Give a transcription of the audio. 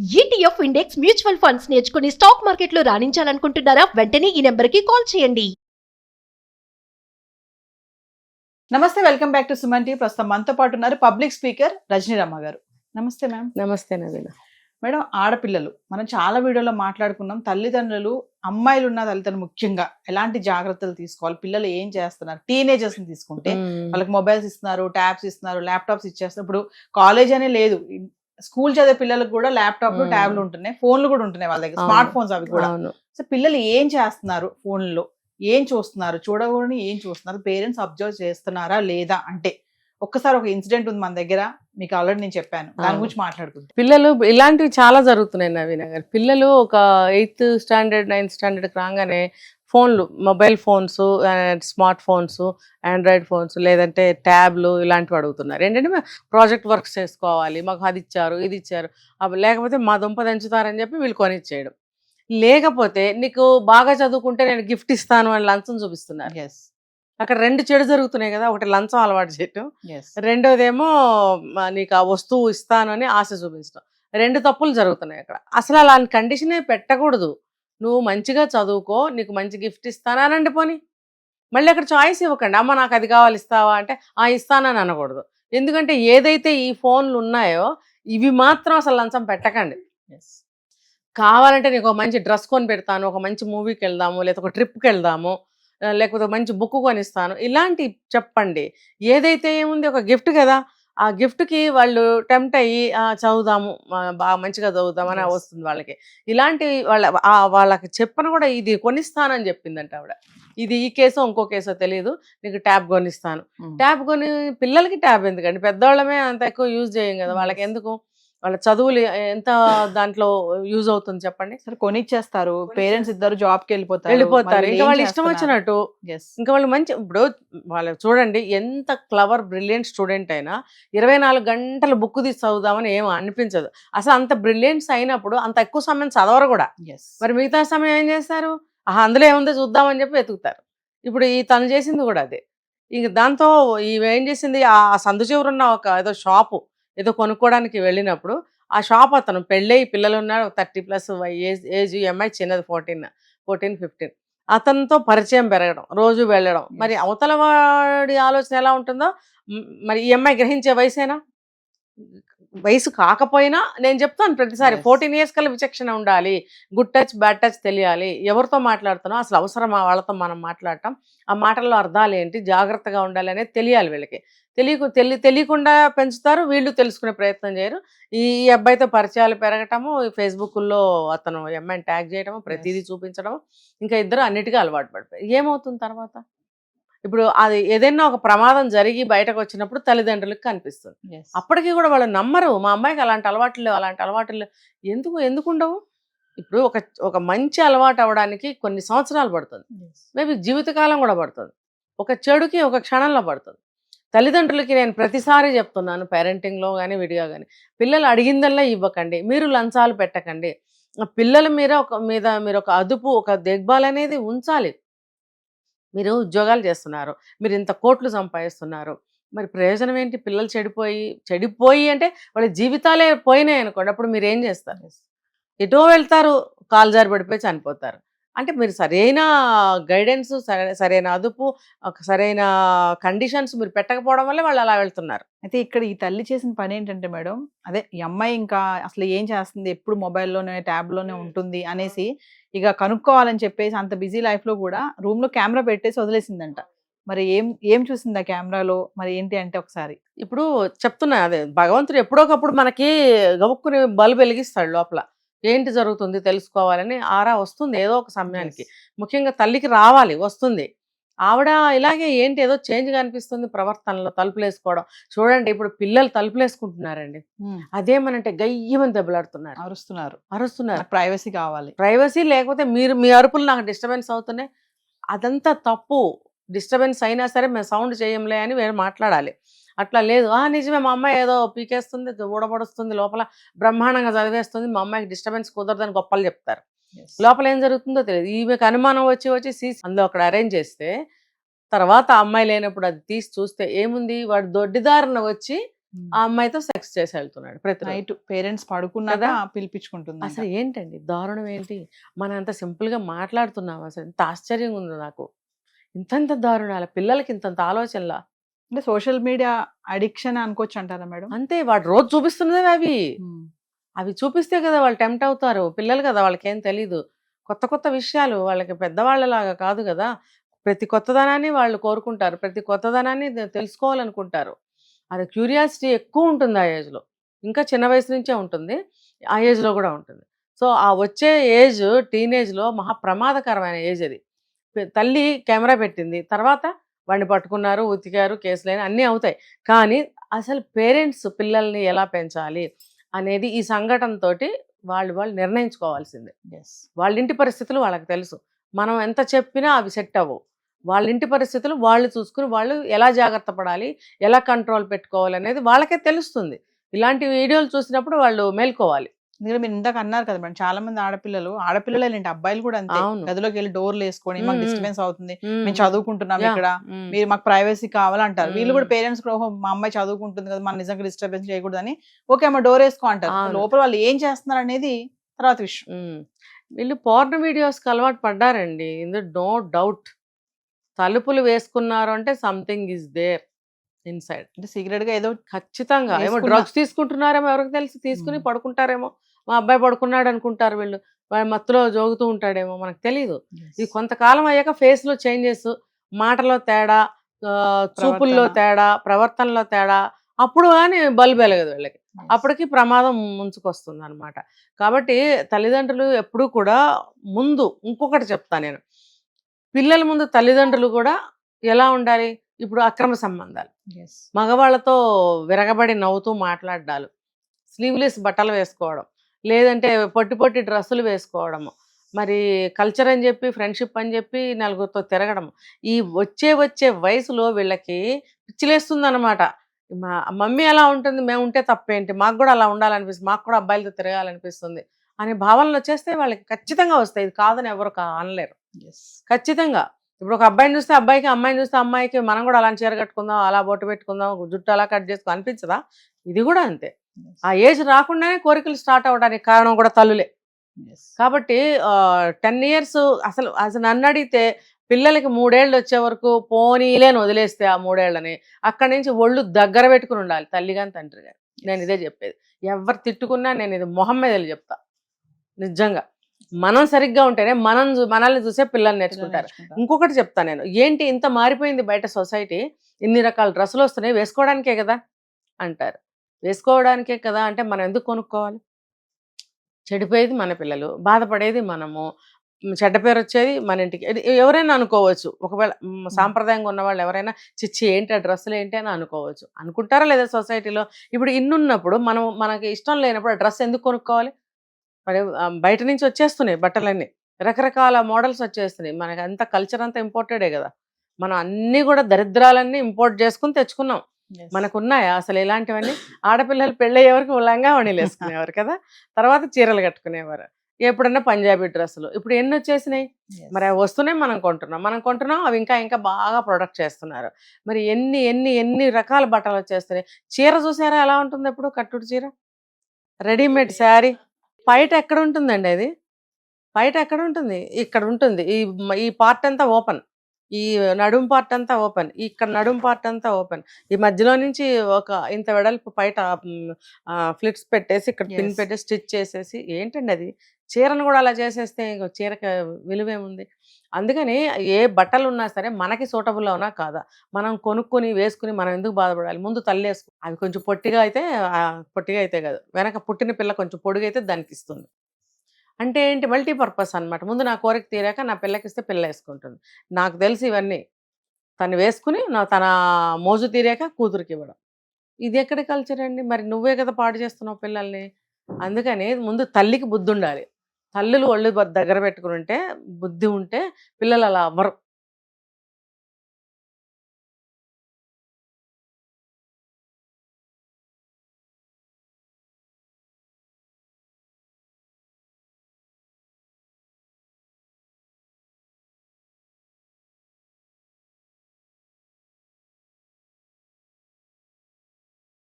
ETF index mutual funds నేర్చుకుని stock మార్కెట్లో రాణించాలనుకుంటున్నారా? వెంటనే ఈ నెంబర్కి కాల్ చేయండి. నమస్తే welcome back to Suman T ప్రస్తుతం మనతో పాటు ఉన్నారు పబ్లిక్ స్పీకర్ రజనీరమ్మ గారు. నమస్తే మ్యామ్. నమస్తే నవీన. మేడం ఆడపిల్లలు మనం చాలా వీడియోలో మాట్లాడుకున్నాం తల్లిదండ్రులు అమ్మాయిలు ఉన్న తల్లిదండ్రులు ముఖ్యంగా ఎలాంటి జాగ్రత్తలు తీసుకోవాలి? పిల్లలు ఏం చేస్తున్నారు? టీనేజర్స్ని తీసుకుంటే వాళ్ళకి మొబైల్స్ ఇస్తున్నారు ట్యాబ్స్ ఇస్తున్నారు ల్యాప్టాప్స్ ఇచ్చేస్తున్నారు. ఇప్పుడు కాలేజ్ అనే లేదు. స్కూల్ చదివే పిల్లలకు కూడా ల్యాప్టాప్లు Hmm. ట్యాబ్లు ఉంటున్నాయి. ఫోన్లు కూడా ఉంటున్నాయి వాళ్ళ దగ్గర. స్మార్ట్ ఫోన్స్ అవి కూడా. సో పిల్లలు ఏం చేస్తున్నారు ఫోన్లో? ఏం చూస్తున్నారు? చూడకూడని ఏం చూస్తున్నారు? పేరెంట్స్ అబ్జర్వ్ చేస్తున్నారా లేదా? అంటే ఒక్కసారి ఒక ఇన్సిడెంట్ ఉంది మన దగ్గర. మీకు ఆల్రెడీ నేను చెప్పాను. దాని. గురించి మాట్లాడుకుందాం. పిల్లలు ఇలాంటివి చాలా జరుగుతున్నాయి నవీన గారు. పిల్లలు ఒక ఎయిత్ స్టాండర్డ్ నైన్త్ స్టాండర్డ్కి రాగానే ఫోన్లు mobile phones smart phones android phones లేదంటే ట్యాబ్లు ఇలాంటివి అడుగుతున్నారు. ఏంటంటే ప్రాజెక్ట్ వర్క్స్ చేసుకోవాలి మాకు అది ఇచ్చారు ఇది ఇచ్చారు. అవి లేకపోతే మా దుంప దంచుతారని చెప్పి వీళ్ళు కొనిచ్చేయడం. లేకపోతే నీకు బాగా చదువుకుంటే నేను గిఫ్ట్ ఇస్తాను అని లంచం చూపిస్తున్నారు. ఎస్ అక్కడ రెండు చెడు జరుగుతున్నాయి కదా ఒకటి లంచం అలవాటు చేయటం. రెండోదేమో నీకు ఆ వస్తువు ఇస్తాను అని ఆశ చూపించడం రెండు తప్పులు జరుగుతున్నాయి అక్కడ. అసలు అలాంటి కండిషనే పెట్టకూడదు. నువ్వు మంచిగా చదువుకో నీకు మంచి గిఫ్ట్ ఇస్తానండి పోని. మళ్ళీ అక్కడ చాయిస్ ఇవ్వకండి. అమ్మ నాకు అది కావాలి ఇస్తావా? అంటే ఆ ఇస్తానని అనకూడదు. ఎందుకంటే ఏదైతే ఈ ఫోన్లు ఉన్నాయో ఇవి మాత్రం అసలు లంచం పెట్టకండి. ఎస్ కావాలంటే నీకు ఒక మంచి డ్రెస్ కొని పెడతాను ఒక మంచి మూవీకి వెళ్దాము లేదా ఒక ట్రిప్కి వెళ్దాము లేకపోతే ఒక మంచి బుక్ కొనిస్తాను. ఇలాంటి చెప్పండి. ఏదైతే ఏముంది ఒక గిఫ్ట్ కదా! ఆ గిఫ్ట్కి వాళ్ళు టెంప్ట్ అయ్యి "ఆ, చదువుదాము బాగా మంచిగా చదువుదామని. వస్తుంది వాళ్ళకి. ఇలాంటి వాళ్ళ వాళ్ళకి చెప్పను కూడా ఇది కొనిస్తానని చెప్పిందంట ఆవిడ. ఇది ఈ కేసో ఇంకో కేసో తెలియదు నీకు ట్యాబ్ కొనిస్తాను. ట్యాబ్ కొని పిల్లలకి ట్యాబ్ ఎందుకండి? పెద్దవాళ్ళమే అంత ఎక్కువ యూజ్ చేయం కదా వాళ్ళకి. ఎందుకు? వాళ్ళ చదువులు ఎంత దాంట్లో యూజ్ అవుతుంది చెప్పండి? సరే కొనిచ్చేస్తారు. పేరెంట్స్ ఇద్దరు జాబ్కి వెళ్ళిపోతారు. వెళ్ళిపోతారు ఇంకా వాళ్ళు ఇష్టం వచ్చినట్టు. ఇంకా వాళ్ళు మంచి ఇప్పుడు వాళ్ళు చూడండి ఎంత క్లవర్ బ్రిలియంట్ స్టూడెంట్ అయినా ఇరవై నాలుగు గంటలు బుక్ తీసి చదువుదామని ఏం అనిపించదు. అసలు అంత బ్రిలియంట్స్ అయినప్పుడు అంత ఎక్కువ సమయం చదవరు కూడా. ఎస్ మరి మిగతా సమయం ఏం చేస్తారు? ఆహా అందులో ఏముందో చూద్దామని చెప్పి వెతుకుతారు. ఇప్పుడు ఈ తను చేసింది కూడా అదే. ఇంక దాంతో ఏం చేసింది? ఆ సందు చివరున్న ఒక ఏదో షాపు ఏదో కొనుక్కోవడానికి వెళ్ళినప్పుడు ఆ షాప్ అతను పెళ్ళయి పిల్లలు ఉన్నారు థర్టీ ప్లస్ ఏజ్ ఏజ్ ఈ అమ్మాయి చిన్నది ఫోర్టీన్ ఫోర్టీన్ ఫిఫ్టీన్. అతనితో పరిచయం పెరగడం రోజు వెళ్ళడం. మరి. అవతల వాడి ఆలోచన ఎలా ఉంటుందో? మరి ఈ అమ్మాయి గ్రహించే వయసేనా? వయసు కాకపోయినా నేను చెప్తాను ప్రతిసారి. ఫోర్టీన్ ఇయర్స్ కల్లా విచక్షణ ఉండాలి. గుడ్ టచ్ బ్యాడ్ టచ్ తెలియాలి. ఎవరితో మాట్లాడుతున్నాం? అసలు అవసరమా వాళ్ళతో మనం మాట్లాడటం? ఆ మాటల్లో అర్థాలు ఏంటి? జాగ్రత్తగా ఉండాలి అనేది తెలియాలి వీళ్ళకి. తెలియకు తెలి తెలియకుండా పెంచుతారు. వీళ్ళు తెలుసుకునే ప్రయత్నం చేయరు. ఈ అబ్బాయితో పరిచయాలు పెరగటము ఈ ఫేస్బుక్లో అతను అమ్మాయిని ట్యాగ్ చేయడము ప్రతిదీ చూపించడం ఇంకా ఇద్దరు అన్నిటికీ అలవాటు పడిపోయి ఏమవుతుంది తర్వాత? ఇప్పుడు అది ఏదైనా ఒక ప్రమాదం జరిగి బయటకు వచ్చినప్పుడు తల్లిదండ్రులకు కనిపిస్తుంది. అప్పటికి కూడా వాళ్ళు నమ్మరు. మా అమ్మాయికి అలాంటి అలవాట్లు లేవు. అలాంటి అలవాట్లు లేవు. ఎందుకు ఎందుకు ఉండవు ఇప్పుడు ఒక ఒక మంచి అలవాటు అవ్వడానికి కొన్ని సంవత్సరాలు పడుతుంది. మేబీ జీవితకాలం కూడా పడుతుంది. ఒక చెడుకి ఒక క్షణంలో పడుతుంది. తల్లిదండ్రులకి నేను ప్రతిసారి చెప్తున్నాను పేరెంటింగ్లో కానీ విడిగా కానీ పిల్లలు అడిగిందల్లా ఇవ్వకండి. మీరు లంచాలు పెట్టకండి. పిల్లల మీద ఒక మీద మీరు ఒక అదుపు ఒక దిగ్బాల్ అనేది ఉంచాలి. మీరు ఉద్యోగాలు చేస్తున్నారు. మీరు ఇంత కోట్లు సంపాదిస్తున్నారు. మరి ప్రయోజనం ఏంటి? పిల్లలు చెడిపోయి చెడిపోయి అంటే వాళ్ళ జీవితాలే పోయినాయి అనుకోండి. అప్పుడు మీరు ఏం చేస్తారు? ఎటో వెళ్తారు. కాలు జారి పడిపోయి చనిపోతారు. అంటే మీరు సరైన గైడెన్స్ సరైన అదుపు ఒక సరైన కండిషన్స్ మీరు పెట్టకపోవడం వల్ల వాళ్ళు అలా వెళ్తున్నారు. అయితే ఇక్కడ ఈ తల్లి చేసిన పని ఏంటంటే మేడం అదే ఈ అమ్మాయి ఇంకా అసలు ఏం చేస్తుంది ఎప్పుడు మొబైల్లోనే ట్యాబ్లోనే ఉంటుంది అనేసి ఇక కనుక్కోవాలని చెప్పేసి అంత బిజీ లైఫ్లో కూడా రూమ్లో కెమెరా పెట్టేసి వదిలేసిందంట. మరి ఏం ఏం చూసింది ఆ కెమెరాలో? మరి ఏంటి అంటే ఒకసారి? ఇప్పుడు చెప్తున్నా అదే భగవంతుడు ఎప్పుడోకప్పుడు మనకి గబుక్కుని బల్బు వెలిగిస్తాడు లోపల. ఏంటి జరుగుతుంది తెలుసుకోవాలని ఆరా వస్తుంది ఏదో ఒక సమయానికి. ముఖ్యంగా తల్లికి రావాలి వస్తుంది. ఆవిడ ఇలాగే ఏంటి ఏదో చేంజ్ కనిపిస్తుంది ప్రవర్తనలో తలుపులు వేసుకోవడం చూడండి ఇప్పుడు పిల్లలు తలుపులు వేసుకుంటున్నారండి అదేమనంటే గయ్యమని దెబ్బలాడుతున్నారు. అరుస్తున్నారు. అరుస్తున్నారు. ప్రైవసీ కావాలి. ప్రైవసీ లేకపోతే మీరు మీ అరుపులు నాకు డిస్టర్బెన్స్ అవుతున్నాయి. అదంతా తప్పు. డిస్టర్బెన్స్ అయినా సరే మేము సౌండ్ చేయంలే అని వేరే మాట్లాడాలి. అట్లా లేదు. ఆ నిజమే మా అమ్మాయి ఏదో పీకేస్తుంది ఊడబడుస్తుంది లోపల బ్రహ్మాండంగా చదివేస్తుంది మా అమ్మాయికి డిస్టర్బెన్స్ కుదరదని గొప్పలు చెప్తారు. లోపల ఏం జరుగుతుందో తెలియదు. ఈమెకు అనుమానం వచ్చి వచ్చి సీసీ అందులో అక్కడ అరేంజ్ చేస్తే తర్వాత ఆ అమ్మాయి లేనప్పుడు అది తీసి చూస్తే ఏముంది? వాడు దొడ్డిదారిన వచ్చి ఆ అమ్మాయితో సెక్స్ చేసి వెళ్తున్నాడు ప్రతి నైట్ పేరెంట్స్ పడుకున్నాక కదా? పిలిపించుకుంటుంది అసలు ఏంటండి? దారుణం ఏంటి? మనం అంత simple గా మాట్లాడుతున్నాం అసలు. ఎంత ఆశ్చర్యంగా ఉంది నాకు. ఇంతంత దారుణాల పిల్లలకి ఇంతంత ఆలోచనలా? అంటే సోషల్ మీడియా అడిక్షన్ అనుకోవచ్చు అంటారా మేడం? అంతే వాడు రోజు చూపిస్తున్నదే అవి. అవి చూపిస్తే కదా వాళ్ళు టెంప్ట్ అవుతారు. పిల్లలు కదా వాళ్ళకి ఏం తెలీదు. కొత్త కొత్త విషయాలు వాళ్ళకి పెద్దవాళ్ళలాగా కాదు కదా. ప్రతి కొత్తదనాన్ని వాళ్ళు కోరుకుంటారు. ప్రతి కొత్తదనాన్ని తెలుసుకోవాలనుకుంటారు. అది క్యూరియాసిటీ ఎక్కువ ఉంటుంది ఆ ఏజ్లో. ఇంకా చిన్న వయసు నుంచే ఉంటుంది. ఆ ఏజ్లో కూడా ఉంటుంది. సో ఆ వచ్చే ఏజ్ టీనేజ్లో మహా ప్రమాదకరమైన ఏజ్ అది. తల్లి కెమెరా పెట్టింది. తర్వాత వాడిని పట్టుకున్నారు ఉతికారు కేసులైన అన్నీ అవుతాయి. కానీ అసలు పేరెంట్స్ పిల్లల్ని ఎలా పెంచాలి అనేది ఈ సంఘటనతోటి వాళ్ళు వాళ్ళు నిర్ణయించుకోవాల్సిందే. వాళ్ళ ఇంటి పరిస్థితులు వాళ్ళకి తెలుసు. మనం ఎంత చెప్పినా అవి సెట్ అవ్వవు. వాళ్ళ ఇంటి పరిస్థితులు వాళ్ళు చూసుకుని వాళ్ళు ఎలా జాగ్రత్త పడాలి ఎలా కంట్రోల్ పెట్టుకోవాలి అనేది వాళ్ళకే తెలుస్తుంది. ఇలాంటి వీడియోలు చూసినప్పుడు వాళ్ళు మేల్కోవాలి. ఎందుకంటే మీరు ఇందాక అన్నారు కదా మేడం చాలా మంది ఆడపిల్లలు ఆడపిల్లలే ఏంటి అబ్బాయిలు కూడా అంతే. గదిలోకి వెళ్ళి డోర్లు వేసుకొని మాకు. డిస్టర్బెన్స్ అవుతుంది మ్మ్. చదువుకుంటున్నాం. ఇక్కడ. మీరు మాకు ప్రైవసీ కావాలంటారు వీళ్ళు కూడా. పేరెంట్స్ కూడా "ఓహో, మా అమ్మాయి చదువుకుంటుంది కదా మనం నిజంగా డిస్టర్బెన్స్ చేయకూడదని ఓకే అమ్మ డోర్ వేసుకో అంటారు. లోపల వాళ్ళు ఏం చేస్తున్నారు అనేది తర్వాత విషయం. వీళ్ళు పోర్న్ వీడియోస్కి అలవాటు పడ్డారండి ఇందు నో డౌట్ తలుపులు వేసుకున్నారు అంటే సంథింగ్ ఈజ్ దేర్ ఇన్సైడ్ అంటే సీక్రెట్గా ఏదో ఖచ్చితంగా ఏమో డ్రగ్స్ తీసుకుంటున్నారేమో ఎవరికి తెలిసి తీసుకుని. పడుకుంటారేమో మా అబ్బాయి పడుకున్నాడు అనుకుంటారు వీళ్ళు మత్తులో జోగుతూ ఉంటాడేమో మనకు తెలియదు ఇది కొంతకాలం అయ్యాక ఫేస్లో చేంజెస్ మాటలో తేడా చూపుల్లో. తేడా ప్రవర్తనలో తేడా అప్పుడు కానీ బల్బు వెలగదు వీళ్ళకి. అప్పటికి ప్రమాదం ముంచుకొస్తుంది అనమాట కాబట్టి తల్లిదండ్రులు ఎప్పుడూ కూడా ముందు ఇంకొకటి చెప్తా నేను. పిల్లల ముందు తల్లిదండ్రులు కూడా ఎలా ఉండాలి? ఇప్పుడు అక్రమ సంబంధాలు. మగవాళ్ళతో విరగబడి నవ్వుతూ మాట్లాడాలు స్లీవ్లెస్ బట్టలు వేసుకోవడం. లేదంటే పొట్టి పొట్టి డ్రెస్సులు వేసుకోవడము. మరి కల్చర్ అని చెప్పి ఫ్రెండ్షిప్ అని చెప్పి నలుగురితో తిరగడం. ఈ వచ్చే వచ్చే వయసులో వీళ్ళకి పిచ్చిలేస్తుంది అనమాట మా మమ్మీ ఎలా ఉంటుంది మేము ఉంటే తప్పేంటి? మాకు కూడా అలా ఉండాలనిపిస్తుంది మాకు కూడా అబ్బాయిలతో తిరగాలనిపిస్తుంది అనే భావనలు వచ్చేస్తే వాళ్ళకి ఖచ్చితంగా వస్తాయి. ఇది కాదని ఎవరు అనలేరు. ఖచ్చితంగా. ఇప్పుడు ఒక అబ్బాయిని చూస్తే అబ్బాయికి అమ్మాయిని చూస్తే అమ్మాయికి మనం కూడా అలాంటి చీర కట్టుకుందాం అలా బొట్టు పెట్టుకుందాం జుట్టు అలా కట్ చేసుకో అనిపించదా? ఇది కూడా అంతే. ఆ ఏజ్ రాకుండానే కోరికలు స్టార్ట్ అవ్వడానికి కారణం కూడా తల్లులే. కాబట్టి టెన్ ఇయర్స్ అసలు అసలు నన్ను అడిగితే పిల్లలకి మూడేళ్ళు వచ్చే వరకు పోనీలేని వదిలేస్తే ఆ మూడేళ్ళని అక్కడి నుంచి ఒళ్ళు దగ్గర పెట్టుకుని ఉండాలి తల్లి కానీ తండ్రి కానీ నేను ఇదే చెప్పేది. ఎవరు తిట్టుకున్నా నేను ఇది మొహం మీద వెళ్ళి చెప్తా. నిజంగా. మనం సరిగ్గా ఉంటేనే మనం మనల్ని చూసే పిల్లలు నేర్చుకుంటారు. నేర్చుకుంటారు. ఇంకొకటి చెప్తా నేను. ఏంటి ఇంత మారిపోయింది బయట సొసైటీ? ఇన్ని రకాల డ్రెస్సులు వస్తున్నాయి వేసుకోవడానికే కదా? అంటారు. వేసుకోవడానికే కదా! అంటే మనం ఎందుకు కొనుక్కోవాలి? చెడిపోయేది మన పిల్లలు బాధపడేది మనము చెడ్డ పేరు వచ్చేది మన ఇంటికి. ఎవరైనా అనుకోవచ్చు. ఒకవేళ సాంప్రదాయంగా ఉన్న వాళ్ళు ఎవరైనా చిచ్చి ఏంటి ఆ డ్రెస్సులు ఏంటి? అని అనుకోవచ్చు. అనుకుంటారా లేదా సొసైటీలో? ఇప్పుడు ఇన్నున్నప్పుడు మనం మనకి ఇష్టం లేనప్పుడు ఆ డ్రెస్ ఎందుకు కొనుక్కోవాలి? మరి బయట నుంచి వచ్చేస్తున్నాయి బట్టలన్నీ. రకరకాల మోడల్స్ వచ్చేస్తున్నాయి. మనకి అంత కల్చర్ అంతా ఇంపోర్టెడే కదా! మనం అన్నీ కూడా దరిద్రాలన్నీ ఇంపోర్ట్ చేసుకుని తెచ్చుకున్నాం. Yes. మనకు ఉన్నాయా అసలు ఇలాంటివన్నీ ఆడపిల్లలు పెళ్ళయ్యేవరకు లంగా వణీలు వేసుకునేవారు కదా? తర్వాత చీరలు కట్టుకునేవారు. ఎప్పుడన్నా పంజాబీ డ్రెస్సులు. ఇప్పుడు ఎన్ని వచ్చేసినాయి. మరి అవి వస్తున్నాయి మనం కొంటున్నాం. మనం కొంటున్నాం అవి ఇంకా ఇంకా బాగా ప్రొడక్ట్ చేస్తున్నారు. మరి ఎన్ని ఎన్ని ఎన్ని రకాల బట్టలు వచ్చేస్తున్నాయి? చీర చూసారా ఎలా ఉంటుంది ఎప్పుడు? కట్టుడు చీర? రెడీమేడ్ శారీ? బయట ఎక్కడ ఉంటుందండి అది? బయట ఎక్కడ ఉంటుంది? ఇక్కడ ఉంటుంది. ఈ ఈ పార్ట్ అంతా ఓపెన్. ఈ నడుం పార్ట్ అంతా ఓపెన్ ఇక్కడ నడుం పార్ట్ అంతా ఓపెన్ ఈ మధ్యలో నుంచి ఒక ఇంత వెడల్పు బయట ఫ్లిట్స్ పెట్టేసి ఇక్కడ పిన్. పెట్టి స్టిచ్ చేసేసి ఏంటండి అది? చీరను కూడా అలా చేసేస్తే చీరకి విలువేముంది? అందుకని ఏ బట్టలు ఉన్నా సరే మనకి సూటబుల్ అవునా కాదా? మనం కొనుక్కొని వేసుకుని మనం ఎందుకు బాధపడాలి? ముందు తల్లి వేసుకు. అవి కొంచెం పొట్టిగా అయితే పొట్టిగా అయితే కాదు. వెనక పుట్టిన పిల్ల కొంచెం పొడుగు అయితే దానికి ఇస్తుంది అంటే ఏంటి? మల్టీపర్పస్ అనమాట అన్నమాట. ముందు నా కోరిక తీరాక నా పిల్లకి ఇస్తే పిల్ల వేసుకుంటుంది నాకు తెలిసి ఇవన్నీ. తను వేసుకుని నా తన మోజు తీరాక కూతురికి ఇవ్వడం. ఇది ఎక్కడ కల్చర్ అండి? మరి నువ్వే కదా పాడు చేస్తున్నావు పిల్లల్ని. అందుకని ముందు తల్లికి బుద్ధి ఉండాలి తల్లులు ఒళ్ళు దగ్గర పెట్టుకుని ఉంటే బుద్ధి ఉంటే పిల్లలు అలా అవ్వరు.